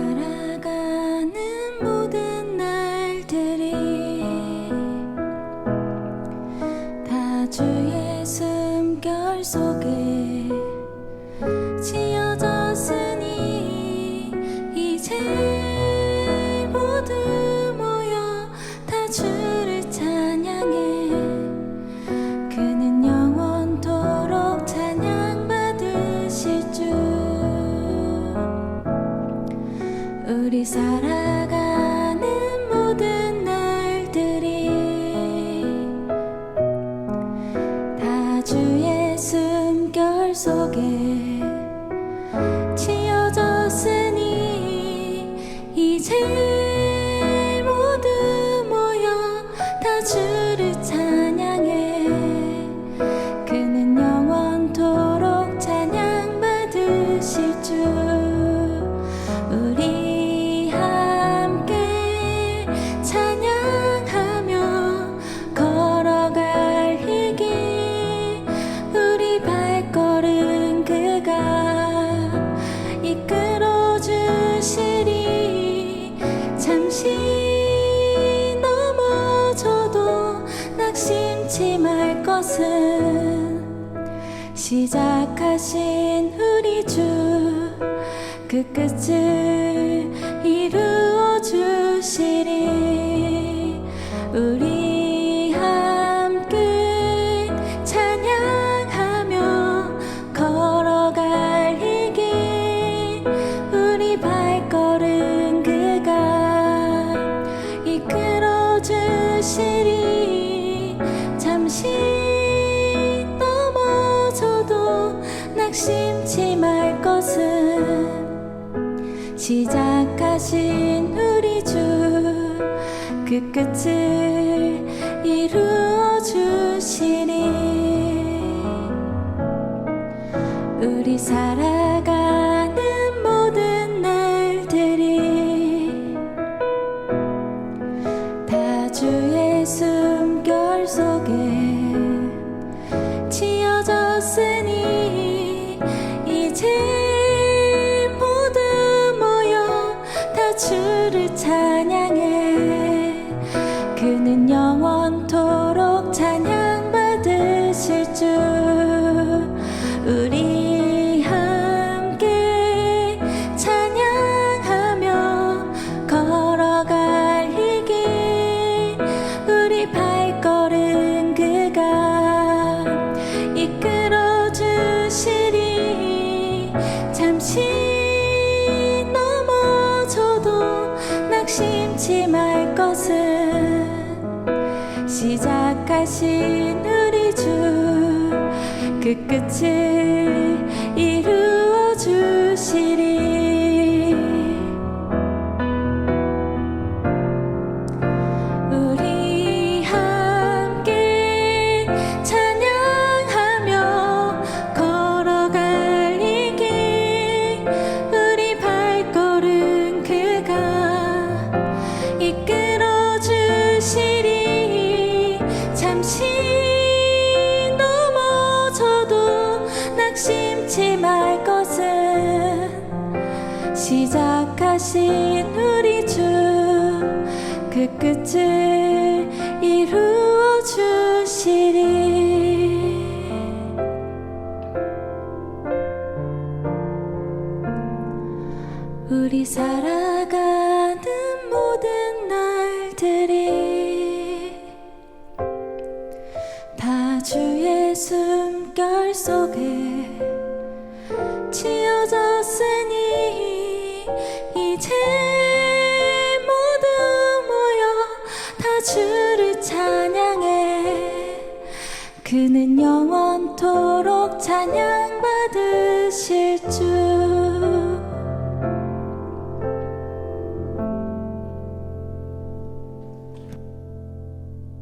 살아가는 모든 날들이 다 주의 숨결 속에 지어졌으니 이제 모두 모여 다 주 우리 살아가는 모든 날들이 다 주의 숨결 속에 지어졌으니 이제 것은 시작하신 우리 주 그 끝을 이루어 주 낙심치 말 것은 시작하신 우리 주 그 끝을 이루어 주시니 우리 살아가는 모든 날들이 다 주의 숨결 속에 지어졌으니 주를 찬양해. 그는 영원토록 찬양 말 것은 시작하신 우리 주 그 끝을 이루어 주시리. 우리 함께 낙심치 말 것은 시작하신 우리 주 그 끝을 이루어 주시리. 우리 살아가는 모든 날들이 다 주의 숨결 속에 지어졌으니 이제 모두 모여 다 주를 찬양해. 그는 영원토록 찬양받으실 주